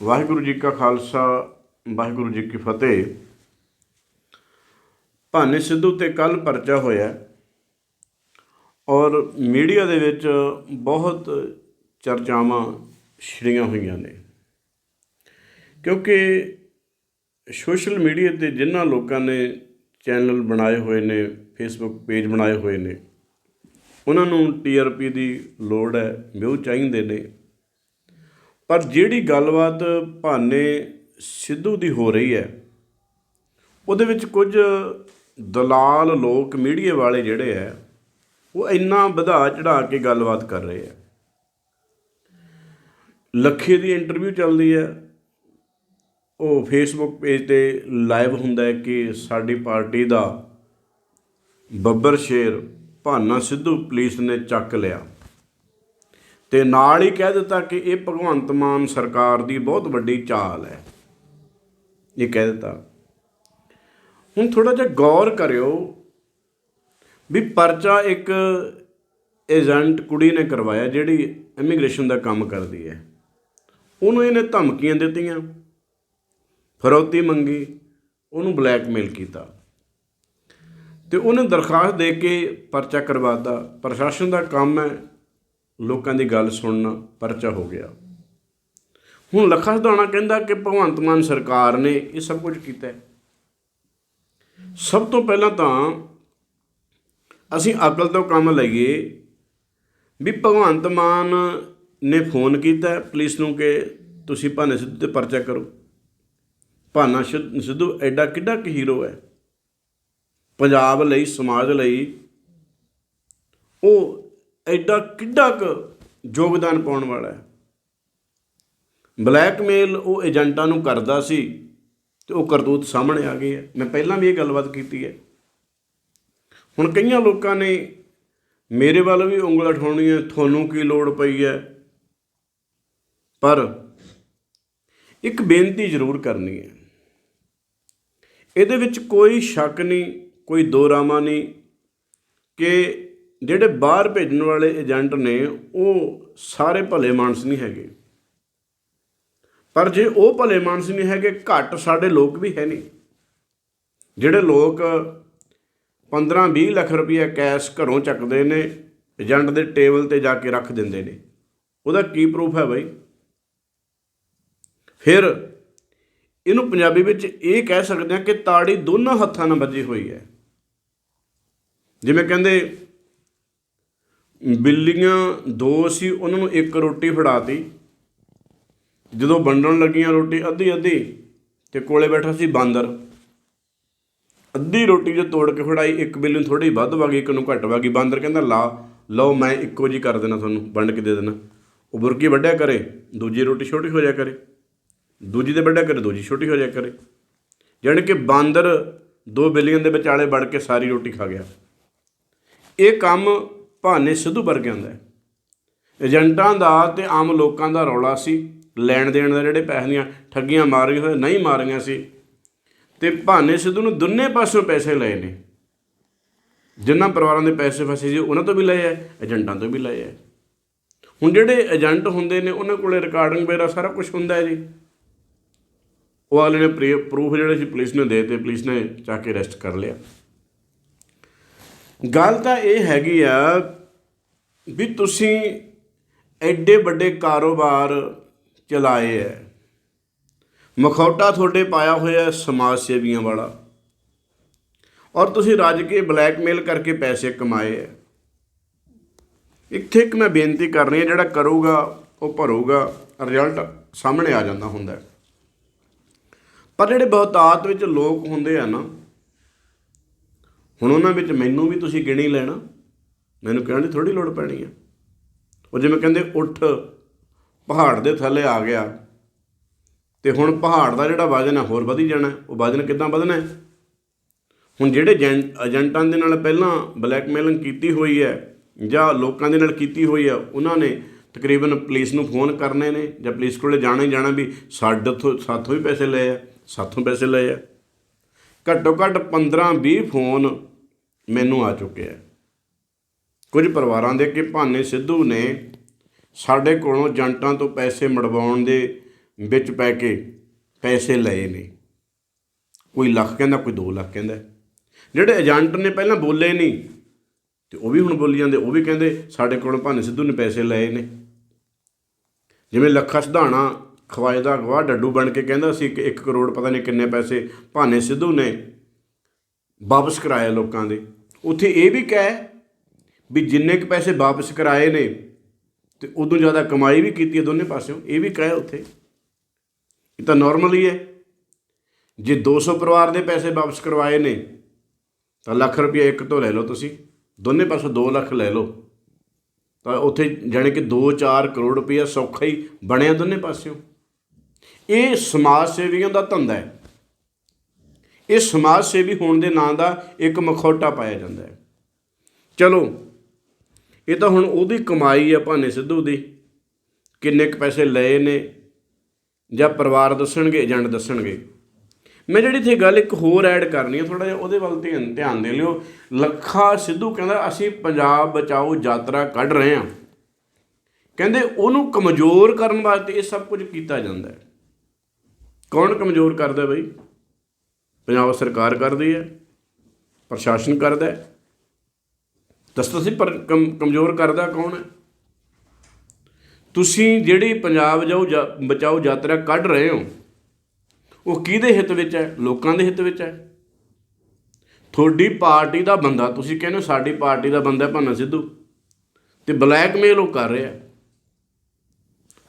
ਵਾਹਿਗੁਰੂ ਜੀ ਕਾ ਖਾਲਸਾ, ਵਾਹਿਗੁਰੂ ਜੀ ਕੀ ਫਤਿਹ। ਭਾਨੇ ਸਿੱਧੂ ਤੇ ਕੱਲ ਪਰਚਾ ਹੋਇਆ ਔਰ ਮੀਡੀਆ ਦੇ ਵਿੱਚ ਬਹੁਤ ਚਰਚਾਵਾਂ ਛਿੜੀਆਂ ਹੋਈਆਂ ਨੇ। ਕਿਉਂਕਿ ਸੋਸ਼ਲ ਮੀਡੀਆ ਤੇ ਜਿਨ੍ਹਾਂ ਲੋਕਾਂ ਨੇ ਚੈਨਲ ਬਣਾਏ ਹੋਏ ਨੇ, ਫੇਸਬੁੱਕ ਪੇਜ ਬਣਾਏ ਹੋਏ ਨੇ, ਉਹਨਾਂ ਨੂੰ ਟੀਆਰਪੀ ਦੀ ਲੋੜ ਹੈ, ਵਿਊ ਚਾਹੀਦੇ ਨੇ। ਪਰ ਜਿਹੜੀ ਗੱਲਬਾਤ ਭਾਨੇ ਸਿੱਧੂ ਦੀ ਹੋ ਰਹੀ ਹੈ, ਉਹਦੇ ਵਿੱਚ ਕੁਝ ਦਲਾਲ ਲੋਕ ਮੀਡੀਏ ਵਾਲੇ ਜਿਹੜੇ ਹੈ, ਉਹ ਇੰਨਾ ਵਧਾ ਚੜਾ ਕੇ ਗੱਲਬਾਤ ਕਰ ਰਹੇ ਆ ਲੱਖੇ ਦੀ ਇੰਟਰਵਿਊ ਚੱਲਦੀ ਹੈ। ਉਹ ਫੇਸਬੁੱਕ ਪੇਜ ਤੇ ਲਾਈਵ ਹੁੰਦਾ ਹੈ ਕਿ ਸਾਡੀ ਪਾਰਟੀ ਦਾ ਬੱਬਰ ਸ਼ੇਰ ਭਾਨਾ ਸਿੱਧੂ ਪੁਲਿਸ ਨੇ ਚੱਕ ਲਿਆ। ਤੇ ਨਾਲ ਹੀ ਕਹਿ ਦਿੱਤਾ ਕਿ ਇਹ ਭਗਵੰਤ ਮਾਨ ਸਰਕਾਰ ਦੀ ਬਹੁਤ ਵੱਡੀ ਚਾਲ ਹੈ। ਇਹ ਕਹਿ ਦਿੱਤਾ। ਹੁਣ ਥੋੜਾ ਜਿਹਾ ਗੌਰ ਕਰਿਓ ਵੀ ਪਰਚਾ ਇੱਕ ਏਜੰਟ ਕੁੜੀ ਨੇ ਕਰਵਾਇਆ ਜਿਹੜੀ ਇਮੀਗ੍ਰੇਸ਼ਨ ਦਾ ਕੰਮ ਕਰਦੀ ਹੈ। ਉਹਨੂੰ ਇਹਨੇ ਧਮਕੀਆਂ ਦਿੱਤੀਆਂ, ਫਰੋਤੀ ਮੰਗੀ, ਉਹਨੂੰ ਬਲੈਕਮੇਲ ਕੀਤਾ। ਤੇ ਉਹਨੇ ਦਰਖਾਸਤ ਦੇ ਕੇ ਪਰਚਾ ਕਰਵਾਤਾ ਪ੍ਰਸ਼ਾਸਨ ਦਾ ਕੰਮ ਹੈ ਲੋਕਾਂ ਦੀ ਗੱਲ ਸੁਣਨਾ ਪਰਚਾ ਹੋ ਗਿਆ। ਹੁਣ ਲੱਖਾ ਸਦਾਣਾ ਕਹਿੰਦਾ ਕਿ ਭਗਵੰਤ ਮਾਨ ਸਰਕਾਰ ਨੇ ਇਹ ਸਭ ਕੁਝ ਕੀਤਾ ਹੈ। ਸਭ ਤੋਂ ਪਹਿਲਾਂ ਤਾਂ ਅਸੀਂ ਅਕਲ ਤੋਂ ਕੰਮ ਲਈਏ ਵੀ ਭਗਵੰਤ ਮਾਨ ਨੇ ਫੋਨ ਕੀਤਾ ਪੁਲਿਸ ਨੂੰ ਕਿ ਤੁਸੀਂ ਭਾਨੇ ਸਿੱਧੂ ਤੇ ਪਰਚਾ ਕਰੋ। ਭਾਨਾ ਸਿੱਧੂ ਐਡਾ ਕਿੱਡਾ ਕੁ ਹੀਰੋ ਹੈ। ਪੰਜਾਬ ਲਈ, ਸਮਾਜ ਲਈ ਉਹ ਐਡਾ ਕਿੱਡਾ ਕੁ ਯੋਗਦਾਨ ਪਾਉਣ ਵਾਲਾ ਹੈ। ਬਲੈਕਮੇਲ ਉਹ ਏਜੰਟਾਂ ਨੂੰ ਕਰਦਾ ਸੀ ਤੇ ਉਹ ਕਰਤੂਤ ਸਾਹਮਣੇ ਆ ਗਈ ਹੈ। ਮੈਂ ਪਹਿਲਾਂ ਵੀ ਇਹ ਗੱਲਬਾਤ ਕੀਤੀ ਹੈ। ਹੁਣ ਕਈਆਂ ਲੋਕਾਂ ਨੇ ਮੇਰੇ ਵੱਲ ਵੀ ਉਂਗਲ ਉਠਾਉਣੀ ਹੈ ਤੁਹਾਨੂੰ ਕੀ ਲੋੜ ਪਈ ਹੈ? ਪਰ ਇੱਕ ਬੇਨਤੀ ਜ਼ਰੂਰ ਕਰਨੀ ਹੈ। ਇਹਦੇ ਵਿੱਚ ਕੋਈ ਸ਼ੱਕ ਨਹੀਂ, ਕੋਈ ਦੋ ਦੋਰਾਮਾ ਨਹੀਂ ਕਿ ਜਿਹੜੇ ਬਾਹਰ ਭੇਜਣ ਵਾਲੇ ਏਜੰਟ ਨੇ, ਉਹ ਸਾਰੇ ਭਲੇ ਮਾਨਸ ਨਹੀਂ ਹੈਗੇ। ਪਰ ਜੇ ਉਹ ਭਲੇ ਮਾਨਸ ਨਹੀਂ ਹੈਗੇ, ਘੱਟ ਸਾਡੇ ਲੋਕ ਵੀ ਹੈ ਨਹੀਂ। ਜਿਹੜੇ ਲੋਕ 15-20 ਲੱਖ ਰੁਪਏ ਕੈਸ਼ ਘਰੋਂ ਚੱਕਦੇ ਨੇ, ਏਜੰਟ ਦੇ ਟੇਬਲ ਤੇ ਜਾ ਕੇ ਰੱਖ ਦਿੰਦੇ ਨੇ। ਉਹਦਾ ਕੀ ਪ੍ਰੂਫ ਹੈ ਬਾਈ? ਫਿਰ ਇਹਨੂੰ ਪੰਜਾਬੀ ਵਿੱਚ ਇਹ ਕਹਿ ਸਕਦੇ ਹਾਂ ਕਿ ਤਾੜੀ ਦੋਨਾਂ ਹੱਥਾਂ ਨਾਲ ਵੱਜੀ ਹੋਈ ਹੈ। ਜਿਵੇਂ ਕਹਿੰਦੇ ਬਿੱਲੀਆਂ ਦੋ ਸੀ, ਉਹਨਾਂ ਨੂੰ ਇੱਕ ਰੋਟੀ ਫੜਾਤੀ। ਜਦੋਂ ਵੰਡਣ ਲੱਗੀਆਂ ਰੋਟੀ ਅੱਧੀ ਅੱਧੀ ਤੇ ਕੋਲੇ ਬੈਠਾ ਸੀ ਬਾਂਦਰ। ਅੱਧੀ ਰੋਟੀ ਜੇ ਤੋੜ ਕੇ ਫੜਾਈ, ਇੱਕ ਬਿੱਲੀ ਨੂੰ ਥੋੜੀ ਵੱਧ ਵਗੀ, ਇੱਕ ਨੂੰ ਘੱਟ ਵਗੀ। ਬਾਂਦਰ ਕਹਿੰਦਾ, ਲਾ, ਲਓ ਮੈਂ ਇੱਕੋ ਜੀ ਕਰ ਦੇਣਾ ਤੁਹਾਨੂੰ, ਵੰਡ ਕੇ ਦੇ ਦੇਣਾ ਉਹ ਬੁਰਕੀ ਵੱਢਿਆ ਕਰੇ, ਦੂਜੀ ਰੋਟੀ ਛੋਟੀ ਹੋ ਜਾ ਕਰੇ। ਦੂਜੀ ਦੇ ਵੱਡਾ ਕਰੇ, ਦੂਜੀ ਛੋਟੀ ਹੋ ਜਾ ਕਰੇ। ਜਾਣੀ ਕਿ ਬਾਂਦਰ ਦੋ ਬਿੱਲੀਆਂ ਦੇ ਵਿਚਾਲੇ ਵੜ ਕੇ ਸਾਰੀ ਰੋਟੀ ਖਾ ਗਿਆ। ਇਹ ਕੰਮ ਭਾਨੇ ਸਿੱਧੂ ਵਰਗਿਆਂ ਦਾ ਏਜੰਟਾਂ ਦਾ ਤੇ ਆਮ ਲੋਕਾਂ ਦਾ ਰੌਲਾ ਸੀ। ਲੈਣ ਦੇਣ ਦਾ ਜਿਹੜੇ ਪੈਸੇ ਦੀਆਂ ਠੱਗੀਆਂ ਮਾਰੀਆਂ ਹੋਏ, ਨਹੀਂ ਮਾਰੀਆਂ ਸੀ। ਤੇ ਭਾਨੇ ਸਿੱਧੂ ਨੂੰ ਦੁੰਨੇ ਪਾਸੋਂ ਪੈਸੇ ਲਏ ਨੇ। ਜਿਨ੍ਹਾਂ ਪਰਿਵਾਰਾਂ ਦੇ ਪੈਸੇ ਫਸੇ ਸੀ, ਉਹਨਾਂ ਤੋਂ ਵੀ ਲਏ ਐ ਏਜੰਟਾਂ ਤੋਂ ਵੀ ਲਏ ਐ ਹੁਣ ਜਿਹੜੇ ਏਜੰਟ ਹੁੰਦੇ ਨੇ, ਉਹਨਾਂ ਕੋਲੇ ਰਿਕਾਰਡਿੰਗ ਵਗੈਰਾ ਸਾਰਾ ਕੁਝ ਹੁੰਦਾ ਹੈ ਜੀ। ਉਹ ਅਗਲੇ ਨੇ ਪ੍ਰੂਫ ਜਿਹੜੇ ਸੀ, ਪੁਲਿਸ ਨੇ ਦੇ ਤੇ ਪੁਲਿਸ ਨੇ ਚੱਕ ਕੇ ਅਰੈਸਟ ਕਰ ਲਿਆ। ਗੱਲ ਤਾਂ ਇਹ ਹੈਗੀ ਆ ਵੀ ਤੁਸੀਂ ਐਡੇ ਵੱਡੇ ਕਾਰੋਬਾਰ ਚਲਾਏ ਐ। ਮਖੌਟਾ ਤੁਹਾਡੇ ਪਾਇਆ ਹੋਇਆ ਸਮਾਜ ਸੇਵੀਆਂ ਵਾਲਾ। ਔਰ ਤੁਸੀਂ ਰੱਜ ਕੇ ਬਲੈਕਮੇਲ ਕਰਕੇ ਪੈਸੇ ਕਮਾਏ ਐ। ਇੱਥੇ ਇੱਕ ਮੈਂ ਬੇਨਤੀ ਕਰ ਰਹੀ ਹਾਂ ਜਿਹੜਾ ਕਰੂਗਾ, ਉਹ ਭਰੂਗਾ ਰਿਜ਼ਲਟ ਸਾਹਮਣੇ ਆ ਜਾਂਦਾ ਹੁੰਦਾ ਪਰ ਜਿਹੜੇ ਬਹੁਤਾਤ ਵਿੱਚ ਲੋਕ ਹੁੰਦੇ ਆ ਨਾ ਹੁਣ ਉਹਨਾਂ ਵਿੱਚ ਮੈਨੂੰ ਵੀ ਤੁਸੀਂ ਗਿਣੀ ਲੈਣਾ, ਮੈਨੂੰ ਕਹਿਣ ਦੀ ਥੋੜੀ ਲੋੜ ਪੈਣੀ ਆ। ਉਹ ਜਿਵੇਂ ਕਹਿੰਦੇ ਉੱਠ, ਪਹਾੜ ਦੇ ਥੱਲੇ ਆ ਗਿਆ, ਤੇ ਹੁਣ ਪਹਾੜ ਦਾ ਜਿਹੜਾ ਵਜਨ ਹੈ ਹੋਰ ਵਧੀ ਜਾਣਾ, ਉਹ ਵਜਨ ਕਿੱਦਾਂ ਵਧਣਾ? ਹੁਣ ਜਿਹੜੇ ਏਜੰਟਾਂ ਦੇ ਨਾਲ ਪਹਿਲਾਂ ਬਲੈਕਮੇਲਿੰਗ ਕੀਤੀ ਹੋਈ ਹੈ, ਜਾਂ ਲੋਕਾਂ ਦੇ ਨਾਲ ਕੀਤੀ ਹੋਈ ਹੈ, ਉਹਨਾਂ ਨੇ ਤਕਰੀਬਨ ਪੁਲਿਸ ਨੂੰ ਫੋਨ ਕਰਨੇ ਨੇ, ਜਾਂ ਪੁਲਿਸ ਕੋਲੇ ਜਾਣਾ ਹੀ ਜਾਣਾ ਵੀ ਸਾਡੇ ਤੋਂ ਸਾਥੋਂ ਵੀ ਪੈਸੇ ਲਏ ਆ, ਸਾਥੋਂ ਪੈਸੇ ਲਏ ਆ। ਘੱਟੋ ਘੱਟ 15 20 ਫੋਨ ਮੈਨੂੰ ਆ ਚੁੱਕੇ ਆ। ਕੁਝ ਪਰਿਵਾਰਾਂ ਦੇ ਕਿ ਭਾਨੇ ਸਿੱਧੂ ਨੇ ਸਾਡੇ ਕੋਲੋਂ ਏਜੰਟਾਂ ਤੋਂ ਪੈਸੇ ਮੜਵਾਉਣ ਦੇ ਵਿੱਚ ਪੈ ਕੇ ਪੈਸੇ ਲਏ ਨੇ। ਕੋਈ ਲੱਖ ਕਹਿੰਦਾ, ਕੋਈ 2 ਲੱਖ ਕਹਿੰਦਾ। ਜਿਹੜੇ ਏਜੰਟ ਨੇ ਪਹਿਲਾਂ ਬੋਲੇ ਨਹੀਂ, ਤੇ ਉਹ ਵੀ ਹੁਣ ਬੋਲੀ ਜਾਂਦੇ, ਉਹ ਵੀ ਕਹਿੰਦੇ ਸਾਡੇ ਕੋਲੋਂ ਭਾਨੇ ਸਿੱਧੂ ਨੇ ਪੈਸੇ ਲਏ ਨੇ। ਜਿਵੇਂ ਲੱਖਾ ਸਿਧਾਣਾ ਖਵਾਏ ਦਾ ਗਵਾਹ ਡੱਡੂ ਬਣ ਕੇ ਕਹਿੰਦਾ ਸੀ ਕਿ 1 ਕਰੋੜ ਪਤਾ ਨਹੀਂ ਕਿੰਨੇ ਪੈਸੇ ਭਾਨੇ ਸਿੱਧੂ ਨੇ ਵਾਪਸ ਕਰਾਏ ਲੋਕਾਂ ਦੇ। ਉੱਥੇ ਇਹ ਵੀ ਕਹਿ ਵੀ ਜਿੰਨੇ ਕੁ ਪੈਸੇ ਵਾਪਸ ਕਰਾਏ ਨੇ ਤੇ ਉਦੋਂ ਜ਼ਿਆਦਾ ਕਮਾਈ ਵੀ ਕੀਤੀ ਹੈ ਦੋਨੇ ਪਾਸਿਓਂ। ਇਹ ਵੀ ਕਹਿ ਉੱਥੇ। ਇਹ ਤਾਂ ਨਾਰਮਲ ਹੀ ਹੈ। ਜੇ 200 ਪਰਿਵਾਰ ਦੇ ਪੈਸੇ ਵਾਪਸ ਕਰਵਾਏ ਨੇ, ਤਾਂ ਲੱਖ ਰੁਪਏ ਇੱਕ ਤੋਂ ਲੈ ਲਓ ਤੁਸੀਂ। ਦੋਨੇ ਪਾਸੋਂ 2 ਲੱਖ ਲੈ ਲਓ। ਤਾਂ ਉੱਥੇ ਜਾਣੀ ਕਿ 2-4 ਕਰੋੜ ਰੁਪਏ ਸੌਖਾ ਹੀ ਬਣਿਆ ਦੋਨੇ ਪਾਸਿਓਂ। ਇਹ ਸਮਾਜ ਸੇਵੀਆਂ ਦਾ ਧੰਦਾ ਹੈ। ਇਹ ਸਮਾਜ ਸੇਵੀ ਹੋਣ ਦੇ ਨਾਂ ਦਾ ਇੱਕ ਮਖੌਟਾ ਪਾਇਆ ਜਾਂਦਾ ਹੈ। ਚਲੋ, ਇਹ ਤਾਂ ਹੁਣ ਉਹਦੀ ਕਮਾਈ ਆ ਭਾਨੇ ਸਿੱਧੂ ਦੀ। ਕਿੰਨੇ ਕੁ ਪੈਸੇ ਲਏ ਨੇ, ਜਾਂ ਪਰਿਵਾਰ ਦੱਸਣਗੇ, ਏਜੰਟ ਦੱਸਣਗੇ। ਮੈਂ ਜਿਹੜੀ ਇੱਥੇ ਗੱਲ ਇੱਕ ਹੋਰ ਐਡ ਕਰਨੀ ਹੈ ਥੋੜਾ ਜਿਹਾ ਉਹਦੇ ਵੱਲ ਧਿਆਨ ਧਿਆਨ ਦੇ ਲਿਓ। ਲੱਖਾ ਸਿੱਧੂ ਕਹਿੰਦਾ, ਅਸੀਂ ਪੰਜਾਬ ਬਚਾਓ, ਯਾਤਰਾ ਕੱਢ ਰਹੇ ਹਾਂ। ਕਹਿੰਦੇ ਉਹਨੂੰ ਕਮਜ਼ੋਰ ਕਰਨ ਵਾਸਤੇ ਇਹ ਸਭ ਕੁਝ ਕੀਤਾ ਜਾਂਦਾ ਹੈ। ਕੌਣ ਕਮਜ਼ੋਰ ਕਰਦਾ ਬਈ? ਪੰਜਾਬ ਸਰਕਾਰ ਕਰਦੀ ਹੈ, ਪ੍ਰਸ਼ਾਸਨ ਕਰਦਾ ਹੈ। ਦੱਸੋ ਸੀ ਪਰ ਕਮ- ਕਮਜ਼ੋਰ ਕਰਦਾ ਕੌਣ ਹੈ? ਤੁਸੀਂ ਜਿਹੜੀ ਪੰਜਾਬ ਜਾਓ, ਜਾ- ਬਚਾਓ ਯਾਤਰਾ ਕੱਢ ਰਹੇ ਹੋ, ਉਹ ਕਿਹਦੇ ਹਿੱਤ ਵਿੱਚ ਹੈ? ਲੋਕਾਂ ਦੇ ਹਿੱਤ ਵਿੱਚ ਹੈ। ਤੁਹਾਡੀ ਪਾਰਟੀ ਦਾ ਬੰਦਾ, ਤੁਸੀਂ ਕਹਿੰਦੇ ਹੋ ਸਾਡੀ ਪਾਰਟੀ ਦਾ ਬੰਦਾ ਹੈ ਭਾਨਾ ਸਿੱਧੂ, ਤੇ ਬਲੈਕਮੇਲ ਉਹ ਕਰ ਰਿਹਾ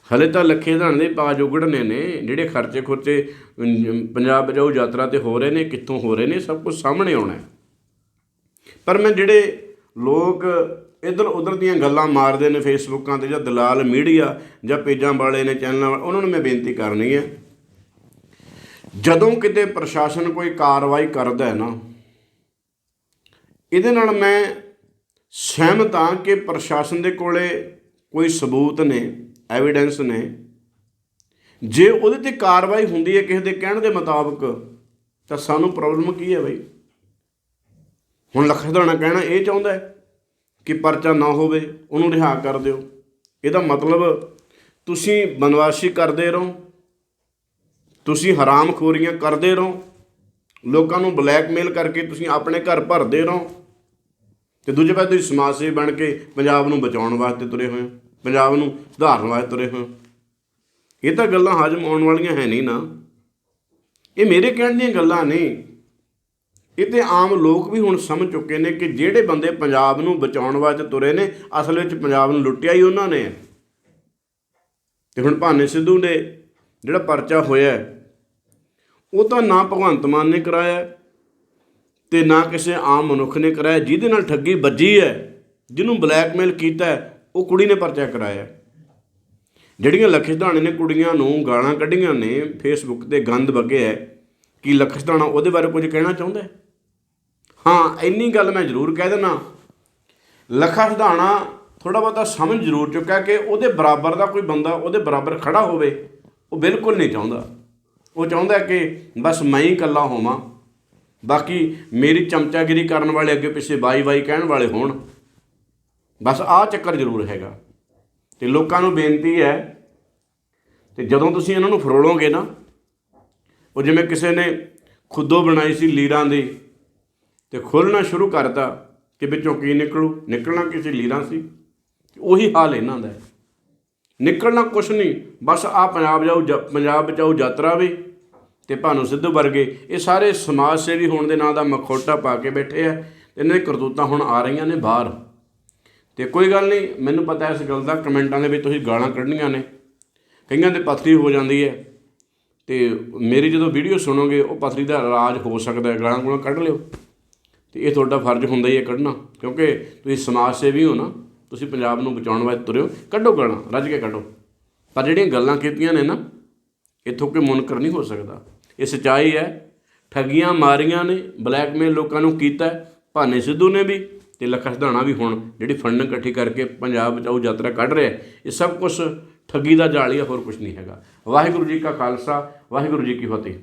ਹਲੇ ਤਾਂ ਲੱਖੇ ਧਣ ਦੇ ਪਾ ਉਗੜਨੇ ਨੇ, ਜਿਹੜੇ ਖਰਚੇ ਖੁਰਚੇ ਪੰਜਾਬ ਬਚਾਓ ਯਾਤਰਾ ਤੇ ਹੋ ਰਹੇ ਨੇ, ਕਿੱਥੋਂ ਹੋ ਰਹੇ ਨੇ, ਸਭ ਕੁਝ ਸਾਹਮਣੇ ਆਉਣਾ ਪਰ ਮੈਂ ਜਿਹੜੇ ਲੋਕ ਇਧਰ ਉਧਰ ਦੀਆਂ ਗੱਲਾਂ ਮਾਰਦੇ ਨੇ ਫੇਸਬੁੱਕਾਂ ਤੇ ਜਾਂ ਦਲਾਲ ਮੀਡੀਆ ਜਾਂ ਪੇਜਾਂ ਵਾਲੇ ਨੇ, ਚੈਨਲਾਂ ਵਾਲੇ, ਉਹਨਾਂ ਨੂੰ ਮੈਂ ਬੇਨਤੀ ਕਰਨੀ ਹੈ, ਜਦੋਂ ਕਿਤੇ ਪ੍ਰਸ਼ਾਸਨ ਕੋਈ ਕਾਰਵਾਈ ਕਰਦਾ ਹੈ ਨਾ, ਇਹਦੇ ਨਾਲ ਮੈਂ ਸਹਿਮਤ ਹਾਂ ਕਿ ਪ੍ਰਸ਼ਾਸਨ ਦੇ ਕੋਲੇ ਕੋਈ ਸਬੂਤ ਨੇ। ਐਵੀਡੈਂਸ ਨੇ। ਜੇ ਉਹਦੇ ਤੇ ਕਾਰਵਾਈ ਹੁੰਦੀ ਹੈ ਕਿਸੇ ਦੇ ਕਹਿਣ ਦੇ ਮੁਤਾਬਕ, ਤਾਂ ਸਾਨੂੰ ਪ੍ਰੋਬਲਮ ਕੀ ਹੈ ਬਈ? ਹੁਣ ਲਖਦਾਣਾ ਕਹਿਣਾ ਇਹ ਚਾਹੁੰਦਾ ਹੈ ਕਿ ਪਰਚਾ ਨਾ ਹੋਵੇ, ਉਹਨੂੰ ਰਿਹਾ ਕਰ ਦਿਓ। ਇਹਦਾ ਮਤਲਬ ਤੁਸੀਂ ਬਨਵਾਸੀ ਕਰਦੇ ਰਹੋ, ਤੁਸੀਂ ਹਰਾਮਖੋਰੀਆਂ ਕਰਦੇ ਰਹੋ, ਲੋਕਾਂ ਨੂੰ ਬਲੈਕਮੇਲ ਕਰਕੇ ਤੁਸੀਂ ਆਪਣੇ ਘਰ ਭਰਦੇ ਰਹੋ, ਤੇ ਦੂਜੇ ਪਾਸੇ ਤੁਸੀਂ ਸਮਾਜ ਸੇਵੀ ਬਣ ਕੇ ਪੰਜਾਬ ਨੂੰ ਬਚਾਉਣ ਵਾਸਤੇ ਤੁਰੇ ਹੋਏ ਹੋ। ਪੰਜਾਬ ਨੂੰ ਸੁਧਾਰਨ ਵਾਸਤੇ ਤੁਰੇ ਹੋਏ। ਇਹ ਤਾਂ ਗੱਲਾਂ ਹਾਜ਼ਮ ਆਉਣ ਵਾਲੀਆਂ ਹੈ ਨਹੀਂ ਨਾ। ਇਹ ਮੇਰੇ ਕਹਿਣ ਦੀਆਂ ਗੱਲਾਂ ਨਹੀਂ ਇਹ ਤੇ ਆਮ ਲੋਕ ਵੀ ਹੁਣ ਸਮਝ ਚੁੱਕੇ ਨੇ ਕਿ ਜਿਹੜੇ ਬੰਦੇ ਪੰਜਾਬ ਨੂੰ ਬਚਾਉਣ ਵਾਸਤੇ ਤੁਰੇ ਨੇ ਅਸਲ ਵਿੱਚ ਪੰਜਾਬ ਨੂੰ ਲੁੱਟਿਆ ਹੀ ਉਹਨਾਂ ਨੇ। ਹੈ। ਤੇ ਹੁਣ ਭਾਨੇ ਸਿੱਧੂ ਨੇ ਜਿਹੜਾ ਪਰਚਾ ਹੋਇਆ ਉਹ ਤਾਂ ਨਾ ਭਗਵੰਤ ਮਾਨ ਨੇ ਕਰਾਇਆ ਹੈ, ਤੇ ਨਾ ਕਿਸੇ ਆਮ ਮਨੁੱਖ ਨੇ ਕਰਾਇਆ ਜਿਹਦੇ ਨਾਲ ਠੱਗੀ ਵੱਜੀ ਹੈ ਜਿਹਨੂੰ ਬਲੈਕਮੇਲ ਕੀਤਾ ਉਹ ਕੁੜੀ ਨੇ ਪਰਚਾ ਕਰਾਇਆ। ਜਿਹੜੀਆਂ ਲੱਖੇ ਸਿਧਾਣੇ ਨੇ ਕੁੜੀਆਂ ਨੂੰ ਗਾਲਾਂ ਕੱਢੀਆਂ ਨੇ ਫੇਸਬੁੱਕ ਤੇ ਗੰਦ ਵਗਿਆ ਹੈ, ਕੀ ਲੱਖ ਸਿਧਾਣਾ ਉਹਦੇ ਬਾਰੇ ਕੁਝ ਕਹਿਣਾ ਚਾਹੁੰਦਾ ਹਾਂ? ਇੰਨੀ ਗੱਲ ਮੈਂ ਜ਼ਰੂਰ ਕਹਿ ਦਿੰਦਾ। ਲੱਖਾ ਸਿਧਾਣਾ ਥੋੜਾ ਬਹੁਤਾ ਸਮਝ ਜ਼ਰੂਰ ਚੁੱਕਾ ਕਿ ਉਹਦੇ ਬਰਾਬਰ ਦਾ ਕੋਈ ਬੰਦਾ ਉਹਦੇ ਬਰਾਬਰ ਖੜਾ ਹੋਵੇ, ਉਹ ਬਿਲਕੁਲ ਨਹੀਂ ਚਾਹੁੰਦਾ। ਉਹ ਚਾਹੁੰਦਾ ਕਿ ਬਸ ਮੈਂ ਹੀ ਇਕੱਲਾ ਹੋਵਾਂ। ਬਾਕੀ ਮੇਰੀ ਚਮਚਾਗਿਰੀ ਕਰਨ ਵਾਲੇ ਅੱਗੇ ਪਿੱਛੇ ਬਾਈ ਬਾਈ ਕਹਿਣ ਵਾਲੇ ਹੋਣ। ਬਸ ਆਹ ਚੱਕਰ ਜ਼ਰੂਰ ਹੈਗਾ। ਤੇ ਲੋਕਾਂ ਨੂੰ ਬੇਨਤੀ ਹੈ ਤੇ ਜਦੋਂ ਤੁਸੀਂ ਇਹਨਾਂ ਨੂੰ ਫਰੋਲੋਗੇ ਨਾ, ਉਹ ਜਿਵੇਂ ਕਿਸੇ ਨੇ ਖੁੱਦੋ ਬਣਾਈ ਸੀ ਲੀਰਾਂ ਦੀ ਤੇ ਖੋਲਣਾ ਸ਼ੁਰੂ ਕਰਤਾ ਕਿ ਵਿੱਚੋਂ ਕੀ ਨਿਕਲੂ, ਨਿਕਲਣਾ ਕਿਸੇ ਲੀਰਾਂ ਸੀ? ਉਹੀ ਹਾਲ ਇਹਨਾਂ ਦਾ ਹੈ। ਨਿਕਲਣਾ ਕੁਛ ਨਹੀਂ, ਬਸ ਆ ਪੰਜਾਬ ਜਾਓ ਜ- ਪੰਜਾਬ ਬਚਾਓ ਯਾਤਰਾ ਵੀ ਤੇ ਭਾਨੂ ਸਿੱਧੂ ਵਰਗੇ, ਇਹ ਸਾਰੇ ਸਮਾਜ ਸੇਵੀ ਹੋਣ ਦੇ ਨਾਂ ਦਾ ਮਖੌਟਾ ਪਾ ਕੇ ਬੈਠੇ ਆ ਤੇ ਇਹਨਾਂ ਦੀ ਕਰਤੂਤਾਂ ਹੁਣ ਆ ਰਹੀਆਂ ਨੇ ਬਾਹਰ। ਤੇ ਕੋਈ ਗੱਲ ਨਹੀਂ, ਮੈਨੂੰ ਪਤਾ ਇਸ ਗੱਲ ਦਾ, ਕਮੈਂਟਾਂ ਦੇ ਵਿੱਚ ਤੁਸੀਂ ਗਾਲਾਂ ਕੱਢਣੀਆਂ ਨੇ। ਕਈਆਂ ਦੇ ਪਥਰੀ ਹੋ ਜਾਂਦੀ ਹੈ। ਤੇ ਮੇਰੀ ਜਦੋਂ ਵੀਡੀਓ ਸੁਣੋਗੇ, ਉਹ ਪਥਰੀ ਦਾ ਇਲਾਜ ਹੋ ਸਕਦਾ ਹੈ, ਗਾਲਾਂ ਗੂਲਾਂ ਕੱਢ ਲਿਓ। ਤੇ ਇਹ ਤੁਹਾਡਾ ਫਰਜ਼ ਹੁੰਦਾ ਹੀ ਹੈ ਕੱਢਣਾ, ਕਿਉਂਕਿ ਤੁਸੀਂ ਸਮਾਜ ਸੇਵੀ ਹੋ ਨਾ, ਤੁਸੀਂ ਪੰਜਾਬ ਨੂੰ ਬਚਾਉਣ ਵਾਸਤੇ ਤੁਰਿਓ। ਕੱਢੋ ਗਾਲਾਂ, ਰੱਜ ਕੇ ਕੱਢੋ। ਪਰ ਜਿਹੜੀਆਂ ਗੱਲਾਂ ਕੀਤੀਆਂ ਨੇ ਨਾ, ਇੱਥੋਂ ਕੋਈ ਮੁਨਕਰ ਨਹੀਂ ਹੋ ਸਕਦਾ। ਇਹ ਸੱਚਾਈ ਹੈ, ਠੱਗੀਆਂ ਮਾਰੀਆਂ ਨੇ, ਬਲੈਕਮੇਲ ਲੋਕਾਂ ਨੂੰ ਕੀਤਾ ਹੈ। ਭਾਨੇ ਸਿੱਧੂ ਨੇ ਵੀ। ਤੇ ਲੱਖਾ ਸਿਧਾਣਾ ਵੀ ਹੁਣ, ਜਿਹੜੀ ਫੰਡਿੰਗ ਇਕੱਠੀ ਕਰਕੇ ਪੰਜਾਬ ਬਚਾਓ ਯਾਤਰਾ ਕੱਢ ਰਿਹਾ ਇਹ ਸਭ ਕੁਝ ਠੱਗੀ ਦਾ ਜਾਲ ਹੀ ਹੈ ਹੋਰ ਕੁਝ ਨਹੀਂ ਹੈਗਾ। ਵਾਹਿਗੁਰੂ ਜੀ ਕਾ ਖਾਲਸਾ, ਵਾਹਿਗੁਰੂ ਜੀ ਕੀ ਫਤਿਹ।